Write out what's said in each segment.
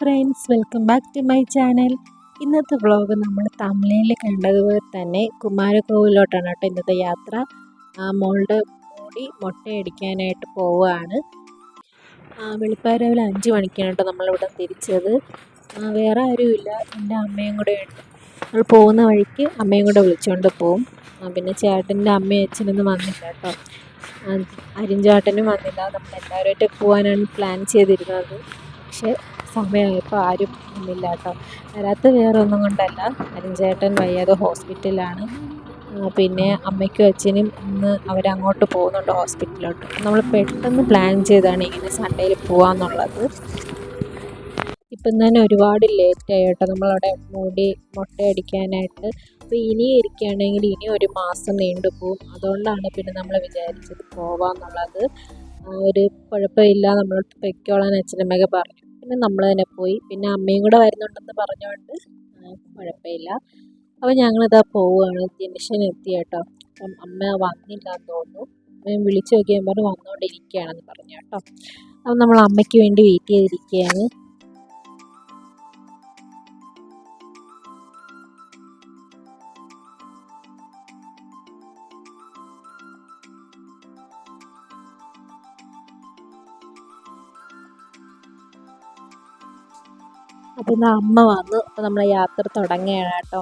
Friends welcome back to my channel ഇന്നത്തെ vlog നമ്മൾ തമിഴിൽ കണ്ടതുപോലെ തന്നെ കുമാരകോവിലോട്ടാണ് കേട്ടോ ഇന്നത്തെ യാത്ര. മോളുടെ മോടി മുട്ടയടിക്കാനായിട്ട് പോവുകയാണ്. വെളുപ്പാരാവിലെ അഞ്ച് മണിക്കാണ് കേട്ടോ നമ്മളിവിടെ തിരിച്ചത്. വേറെ ആരുമില്ല. എന്റെ അമ്മയും കൂടെ ഉണ്ട്. നമ്മൾ പോകുന്ന വഴിക്ക് അമ്മയും കൂടെ വിളിച്ചുകൊണ്ട് പോവും. പിന്നെ ചേട്ടന്റെ അമ്മയും അച്ഛനൊന്നും വന്നില്ല കേട്ടോ. അരിഞ്ചാട്ടനും വന്നില്ല. നമ്മൾ എല്ലാവരുമായിട്ട് പോകാനാണ് പ്ലാൻ ചെയ്തിരുന്നത്. പക്ഷേ സമയമായപ്പോൾ ആരും വന്നില്ല കേട്ടോ വരാത്ത വേറെ ഒന്നും കൊണ്ടല്ല. അരുൺചേട്ടൻ വയ്യാതെ ഹോസ്പിറ്റലിലാണ് ആ, പിന്നെ അമ്മയ്ക്കും അച്ഛനും ഇന്ന് അവരങ്ങോട്ട് പോകുന്നുണ്ട് ഹോസ്പിറ്റലിലോട്ട്. നമ്മൾ പെട്ടെന്ന് പ്ലാൻ ചെയ്താണ് ഇങ്ങനെ സൺഡേയിൽ പോകാമെന്നുള്ളത് ഇപ്പം തന്നെ ഒരുപാട് ലേറ്റായി കേട്ടോ നമ്മളവിടെ മുടി മുട്ടയടിക്കാനായിട്ട് അപ്പോൾ ഇനി ഇരിക്കുകയാണെങ്കിൽ ഇനി ഒരു മാസം നീണ്ടു പോകും അതുകൊണ്ടാണ് പിന്നെ നമ്മൾ വിചാരിച്ചത് പോവാന്നുള്ളത്. ഒരു കുഴപ്പമില്ല. നമ്മൾ പൊയ്ക്കോളാൻ അച്ഛനമ്മയൊക്കെ പറഞ്ഞു. പിന്നെ നമ്മൾ തന്നെ പോയി. പിന്നെ അമ്മയും കൂടെ വരുന്നുണ്ടെന്ന് പറഞ്ഞുകൊണ്ട് കുഴപ്പമില്ല. അപ്പോൾ ഞങ്ങളിതാ പോവുകയാണ് ജംഗ്ഷൻ എത്തി കേട്ടോ. അപ്പം അമ്മ വന്നില്ല എന്ന് തോന്നുന്നു. അമ്മയും വിളിച്ചു നോക്കിയാൽ പറഞ്ഞു വന്നുകൊണ്ടിരിക്കുകയാണെന്ന് പറഞ്ഞു കേട്ടോ. അപ്പം നമ്മൾ അമ്മയ്ക്ക് വേണ്ടി വെയിറ്റ് ചെയ്തിരിക്കുകയാണ്. അപ്പോൾ അമ്മ വന്ന്. അപ്പോൾ നമ്മളെ യാത്ര തുടങ്ങുകയാണ് കേട്ടോ.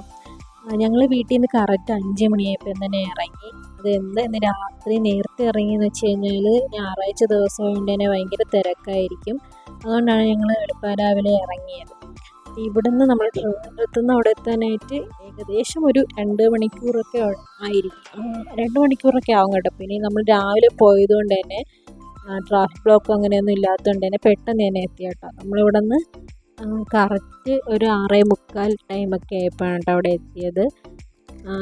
ഞങ്ങൾ വീട്ടിൽ നിന്ന് കറക്റ്റ് അഞ്ച് മണിയായപ്പോൾ തന്നെ ഇറങ്ങി. അത് എന്ത് ഇന്ന് രാത്രി നേരത്തെ ഇറങ്ങിയെന്ന് വെച്ച് കഴിഞ്ഞാൽ ഞായറാഴ്ച ദിവസം കൊണ്ട് തന്നെ ഭയങ്കര തിരക്കായിരിക്കും. അതുകൊണ്ടാണ് ഞങ്ങൾ വെളുപ്പാൻ രാവിലെ ഇറങ്ങിയത്. ഇവിടുന്ന് നമ്മൾ ട്രിവാൻഡ്രത്ത് നിന്ന് അവിടെ എത്താനായിട്ട് ഏകദേശം ഒരു രണ്ട് മണിക്കൂറൊക്കെ ആയിരിക്കും. രണ്ട് മണിക്കൂറൊക്കെ ആവും കേട്ടോ. പിന്നെ നമ്മൾ രാവിലെ പോയതുകൊണ്ട് തന്നെ ട്രാഫിക് ബ്ലോക്ക് അങ്ങനെയൊന്നും ഇല്ലാത്തതുകൊണ്ട് തന്നെ പെട്ടെന്ന് തന്നെ എത്തി കേട്ടോ. നമ്മളിവിടെ നിന്ന് കറക്റ്റ് ഒരു ആറേ മുക്കാൽ ടൈമൊക്കെ ആയപ്പോഴാണ് കേട്ടോ അവിടെ എത്തിയത്.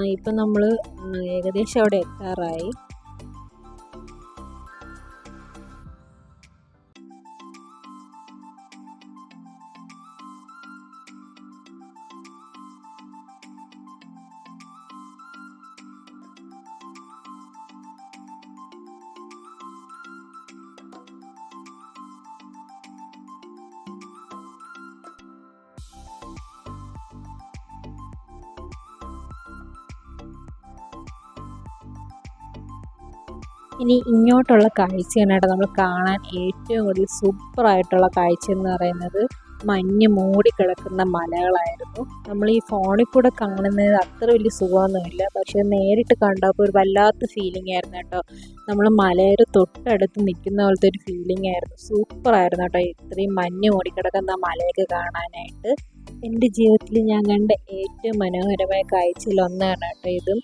ഇപ്പം നമ്മൾ ഏകദേശം അവിടെ എത്താറായി. ഇനി ഇങ്ങോട്ടുള്ള കാഴ്ചയാണ് കേട്ടോ നമ്മൾ കാണാൻ ഏറ്റവും കൂടുതൽ സൂപ്പറായിട്ടുള്ള കാഴ്ച എന്ന് പറയുന്നത് മഞ്ഞ് മൂടിക്കിടക്കുന്ന മലകളായിരുന്നു. നമ്മൾ ഈ ഫോണിൽ കൂടെ കാണുന്നത് അത്ര വലിയ സുഖമൊന്നുമില്ല. പക്ഷെ നേരിട്ട് കണ്ടപ്പോൾ ഒരു വല്ലാത്ത ഫീലിംഗ് ആയിരുന്നു കേട്ടോ. നമ്മൾ മലയുടെ തൊട്ടടുത്ത് നിൽക്കുന്ന പോലത്തെ ഒരു ഫീലിംഗ് ആയിരുന്നു. സൂപ്പറായിരുന്നു കേട്ടോ ഇത്രയും മഞ്ഞ് മൂടിക്കിടക്കുന്ന മലയൊക്കെ കാണാനായിട്ട്. എന്റെ ജീവിതത്തിൽ ഞാൻ കണ്ട ഏറ്റവും മനോഹരമായ കാഴ്ചയിൽ ഒന്നാണ് കേട്ടോ ഇതും.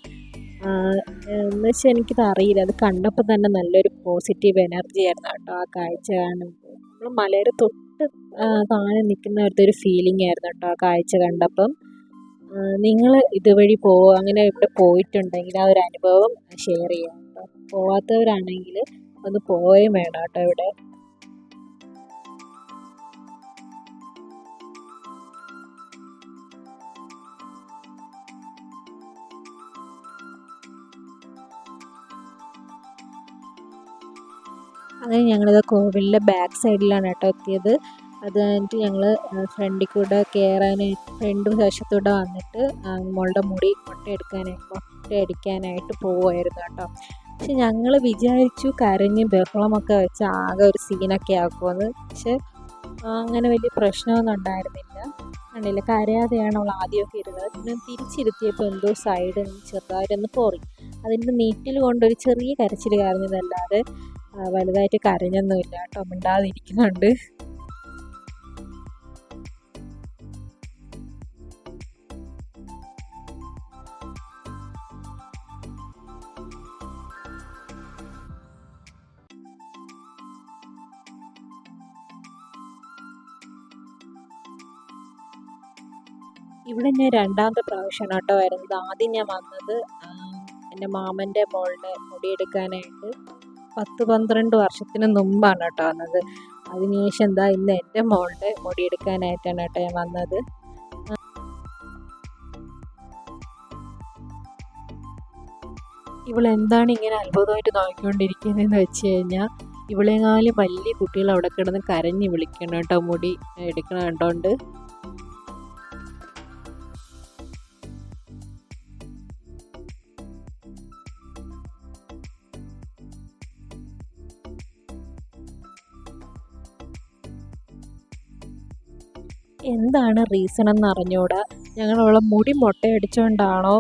എന്ന് വെച്ചാൽ എനിക്കിത് അറിയില്ല. അത് കണ്ടപ്പോൾ തന്നെ നല്ലൊരു പോസിറ്റീവ് എനർജി ആയിരുന്നു കേട്ടോ ആ കാഴ്ച കാണുമ്പോൾ നമ്മൾ മലയുടെ തൊട്ട് താഴെ നിൽക്കുന്ന ഒരു ഫീലിംഗ് ആയിരുന്നു കേട്ടോ ആ കാഴ്ച കണ്ടപ്പം. നിങ്ങൾ ഇതുവഴി പോവുക അങ്ങനെ ഇവിടെ പോയിട്ടുണ്ടെങ്കിൽ ആ ഒരു അനുഭവം ഷെയർ ചെയ്യാം കേട്ടോ. പോവാത്തവരാണെങ്കിൽ ഒന്ന് പോവുകയും വേണം കേട്ടോ ഇവിടെ. അങ്ങനെ ഞങ്ങളിത് കോവിലിന്റെ ബാക്ക് സൈഡിലാണ് കേട്ടോ എത്തിയത്. അത് കഴിഞ്ഞിട്ട് ഞങ്ങൾ ഫ്രണ്ടിൽ കൂടെ കയറാനായിട്ട് ഫ്രണ്ട് വശത്തൂടെ വന്നിട്ട് മോളുടെ മുടി മുട്ടയെടുക്കാനായിട്ട് മുട്ടയടിക്കാനായിട്ട് പോവുമായിരുന്നു കേട്ടോ. പക്ഷെ ഞങ്ങൾ വിചാരിച്ചു കരഞ്ഞ് ബഹളമൊക്കെ വെച്ച് ആകെ ഒരു സീനൊക്കെ ആക്കുമെന്ന് പക്ഷെ അങ്ങനെ വലിയ പ്രശ്നമൊന്നും ഉണ്ടായിരുന്നില്ല. കണ്ടില്ല? കരയാതെയാണ് അവൾ ആദ്യമൊക്കെ ഇരുന്നത്. പിന്നെ തിരിച്ചിരുത്തിയപ്പോൾ എന്തോ സൈഡ് ചെറുതായിട്ടൊന്ന് പോറി. അതിന്റെ നീറ്റിൽ കൊണ്ടൊരു ചെറിയ കരച്ചിൽ കരഞ്ഞതല്ലാതെ വലുതായിട്ട് കരഞ്ഞൊന്നുമില്ല കേട്ടോ. മിണ്ടാതിരിക്കുന്നുണ്ട്. ഇവിടെ ഞാൻ രണ്ടാമത്തെ പ്രാവശ്യമാണ് കേട്ടോ വരുന്നത്. ആദ്യം ഞാൻ വന്നത് എന്റെ മാമന്റെ മോളുടെ മുടിയെടുക്കാനായിട്ട് പത്ത് പന്ത്രണ്ട് വർഷത്തിന് മുമ്പാണ് കേട്ടോ വന്നത്. അതിനുശേഷം എന്താ ഇന്ന് എന്റെ മോളുടെ മുടിയെടുക്കാനായിട്ടാണ് കേട്ടോ ഞാൻ വന്നത്. ഇവളെന്താണ് ഇങ്ങനെ അത്ഭുതമായിട്ട് നോക്കിക്കൊണ്ടിരിക്കുന്നതെന്ന് വെച്ച് കഴിഞ്ഞാൽ ഇവളെങ്ങാലും വലിയ കുട്ടികൾ അവിടെ കിടന്ന് കരഞ്ഞ് വിളിക്കണം കേട്ടോ മുടി എടുക്കണം കണ്ടോണ്ട്. എന്താണ് റീസൺ എന്ന് അറിഞ്ഞൂടാ ഞങ്ങൾ അവളെ മുടി മുട്ടയടിച്ചുകൊണ്ടാണോ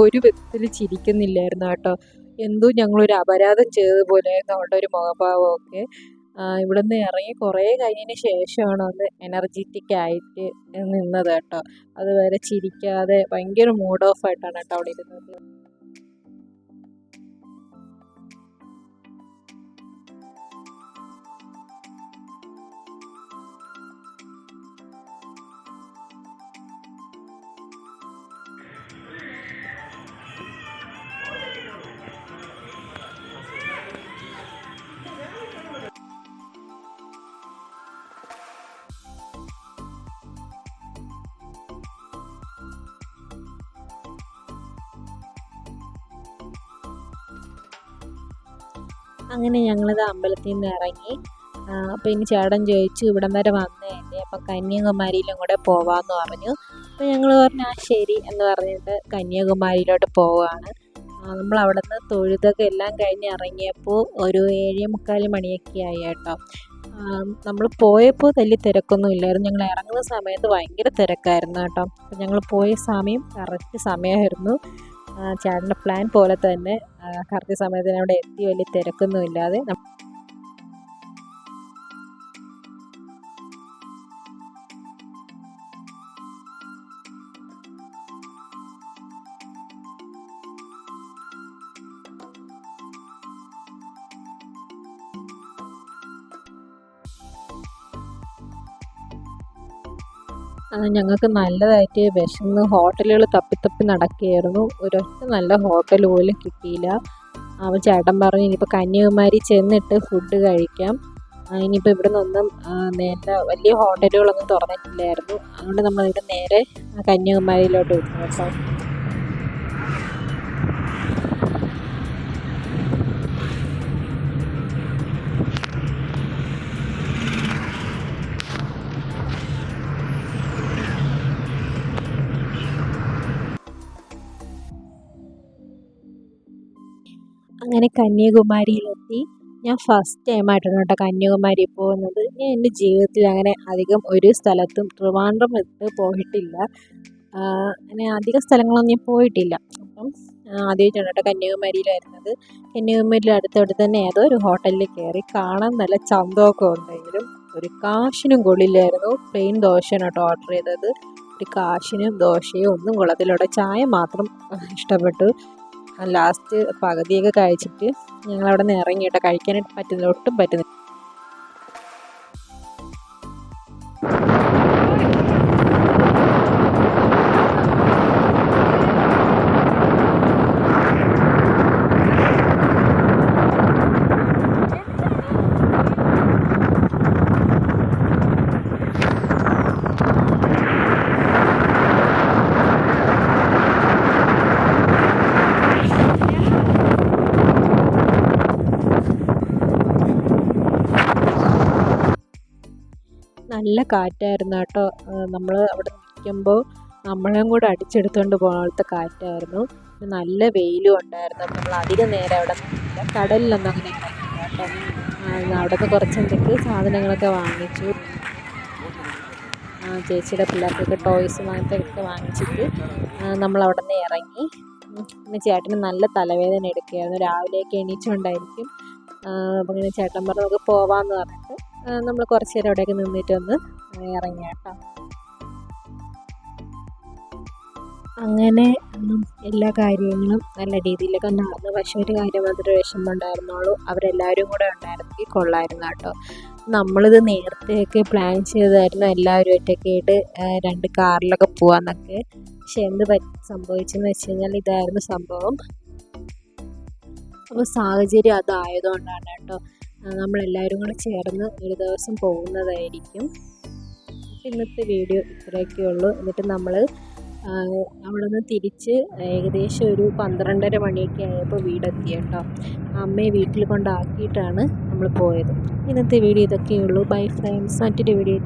ഒരു വിധത്തിൽ ചിരിക്കുന്നില്ലായിരുന്നു കേട്ടോ. എന്തോ ഞങ്ങളൊരു അപരാധം ചെയ്തത് പോലെ അവളുടെ ഒരു മുഖഭാവമൊക്കെ. ഇവിടുന്ന് ഇറങ്ങി കുറേ കഴിഞ്ഞതിന് ശേഷമാണ് ഒന്ന് എനർജറ്റിക് ആയിട്ട് നിന്നത് കേട്ടോ. അതുവരെ ചിരിക്കാതെ ഭയങ്കര മൂഡ് ഓഫ് ആയിട്ടാണ് കേട്ടോ അവിടെ ഇരുന്നത് അങ്ങനെ ഞങ്ങളിത് അമ്പലത്തിൽ നിന്ന് ഇറങ്ങി അപ്പോൾ ഇനി ചേട്ടൻ ചോദിച്ചു ഇവിടം വരെ വന്നതല്ലേ അപ്പം കന്യാകുമാരിയിലും കൂടെ പോവാമെന്ന് പറഞ്ഞു. അപ്പോൾ ഞങ്ങൾ പറഞ്ഞു ആ ശരി എന്ന് പറഞ്ഞിട്ട് കന്യാകുമാരിയിലോട്ട് പോവുകയാണ് നമ്മൾ അവിടെ നിന്ന് തൊഴുതൊക്കെ എല്ലാം കഴിഞ്ഞ് ഇറങ്ങിയപ്പോൾ ഒരു ഏഴേ മുക്കാൽ മണിയൊക്കെ ആയി കേട്ടോ. നമ്മൾ പോയപ്പോൾ തല്ലി തിരക്കൊന്നും ഇല്ലായിരുന്നു. ഞങ്ങൾ ഇറങ്ങുന്ന സമയത്ത് ഭയങ്കര തിരക്കായിരുന്നു കേട്ടോ. അപ്പം ഞങ്ങൾ പോയ സമയം കറക്റ്റ് സമയമായിരുന്നു ചേട്ടന്റെ പ്ലാൻ പോലെ തന്നെ കറക്റ്റ് സമയത്തിന് അവിടെ എത്തി വലിയ തിരക്കൊന്നും ഞങ്ങൾക്ക് നല്ലതായിട്ട് വിശന്ന് ഹോട്ടലുകൾ തപ്പി തപ്പി നടക്കുകയായിരുന്നു. ഒരൊറ്റ നല്ല ഹോട്ടൽ പോലും കിട്ടിയില്ല. അവൻ ചേട്ടൻ പറഞ്ഞു ഇനിയിപ്പോൾ കന്യാകുമാരി ചെന്നിട്ട് ഫുഡ് കഴിക്കാം. ഇനിയിപ്പോൾ ഇവിടെ നിന്നൊന്നും നേരെ വലിയ ഹോട്ടലുകളൊന്നും തുറന്നിട്ടില്ലായിരുന്നു. അതുകൊണ്ട് നമ്മൾ ഇവിടെ നേരെ കന്യാകുമാരിയിലോട്ട് വിട്ടു അങ്ങനെ കന്യാകുമാരിയിലെത്തി. ഞാൻ ഫസ്റ്റ് ടൈമായിട്ടാണ് കേട്ടോ കന്യാകുമാരി പോകുന്നത്. ഞാൻ എന്റെ ജീവിതത്തിൽ അങ്ങനെ അധികം ഒരു സ്ഥലത്തും ട്രിവാൻഡ്രം വിട്ട് പോയിട്ടില്ല. അങ്ങനെ അധിക സ്ഥലങ്ങളൊന്നും ഞാൻ പോയിട്ടില്ല. അപ്പം ആദ്യമായിട്ടാണ് കേട്ടോ കന്യാകുമാരിയിൽ വരുന്നത് കന്യാകുമാരിയിൽ അടുത്തടുത്ത് തന്നെ ഏതോ ഒരു ഹോട്ടലിൽ കയറി കാണാൻ നല്ല ചന്തമൊക്കെ ഉണ്ടെങ്കിലും ഒരു കാശിനും കൊള്ളില്ലായിരുന്നു. പ്ലെയിൻ ദോശയാണ് കേട്ടോ ഓർഡർ ചെയ്തത്. ഒരു കാശിനും ദോശയും ഒന്നും കൊള്ളത്തില്ല. ചായ മാത്രം ഇഷ്ടപ്പെട്ടു. ലാസ്റ്റ് പകുതിയൊക്കെ കഴിച്ചിട്ട് ഞങ്ങൾ അവിടെ നിന്ന് ഇറങ്ങി കേട്ടോ. കഴിക്കാനായിട്ട് പറ്റുന്നില്ല. ഒട്ടും പറ്റുന്നില്ല. നല്ല കാറ്റായിരുന്നു കേട്ടോ നമ്മൾ അവിടെ നിൽക്കുമ്പോൾ നമ്മളെയും കൂടെ അടിച്ചെടുത്തുകൊണ്ട് പോകാത്ത കാറ്റായിരുന്നു. നല്ല വെയിലും ഉണ്ടായിരുന്നു. അപ്പോൾ നമ്മൾ അധികം നേരം അവിടെ നിന്നില്ല. കടലിലൊന്നും അങ്ങനെ കേട്ടോ അവിടെ നിന്ന് കുറച്ച് എന്തൊക്കെ സാധനങ്ങളൊക്കെ വാങ്ങിച്ചു. ചേച്ചിയുടെ പിള്ളേർക്കൊക്കെ ടോയ്സ് അങ്ങനത്തെ ഒക്കെ വാങ്ങിച്ചിട്ട് നമ്മൾ അവിടെ നിന്ന് ഇറങ്ങി പിന്നെ ചേട്ടന് നല്ല തലവേദന എടുക്കുകയായിരുന്നു. രാവിലെയൊക്കെ എണീച്ചുകൊണ്ടായിരിക്കും അപ്പം ഇങ്ങനെ ചേട്ടൻ പറഞ്ഞു നമുക്ക് പോവാമെന്ന് പറഞ്ഞിട്ട് നമ്മൾ കുറച്ച് നേരം അവിടെയൊക്കെ നിന്നിട്ട് ഒന്ന് കേട്ടോ അങ്ങനെ എല്ലാ കാര്യങ്ങളും നല്ല രീതിയിലൊക്കെ നടന്നു. പക്ഷെ ഒരു കാര്യം മാത്രമേ വിഷമം ഉണ്ടായിരുന്നുള്ളൂ അവരെല്ലാവരും കൂടെ ഉണ്ടായിരുന്നെങ്കിൽ കൊള്ളായിരുന്നു കേട്ടോ നമ്മളിത് നേരത്തെയൊക്കെ പ്ലാൻ ചെയ്തായിരുന്നു എല്ലാവരും ഒറ്റയ്ക്ക് ആയിട്ട് രണ്ട് കാറിലൊക്കെ പോവാന്നൊക്കെ. പക്ഷെ എന്ത് സംഭവിച്ചെന്ന് വെച്ച് കഴിഞ്ഞാൽ ഇതായിരുന്നു സംഭവം. അപ്പോൾ സാഹചര്യം അതായതുകൊണ്ടാണ് കേട്ടോ നമ്മളെല്ലാവരും കൂടെ ചേർന്ന് ഒരു ദിവസം പോകുന്നതായിരിക്കും. ഇന്നത്തെ വീഡിയോ ഇത്രയൊക്കെ ഉള്ളൂ. എന്നിട്ട് നമ്മൾ അവിടെ നിന്ന് തിരിച്ച് ഏകദേശം ഒരു പന്ത്രണ്ടര മണിയൊക്കെ ആയപ്പോൾ വീടെത്തി കേട്ടോ. അമ്മയെ വീട്ടിൽ കൊണ്ടാക്കിയിട്ടാണ് നമ്മൾ പോയത്. ഇന്നത്തെ വീഡിയോ ഇതൊക്കെയുള്ളൂ ബൈ ഫ്രണ്ട്സ് മറ്റൊരു വീഡിയോ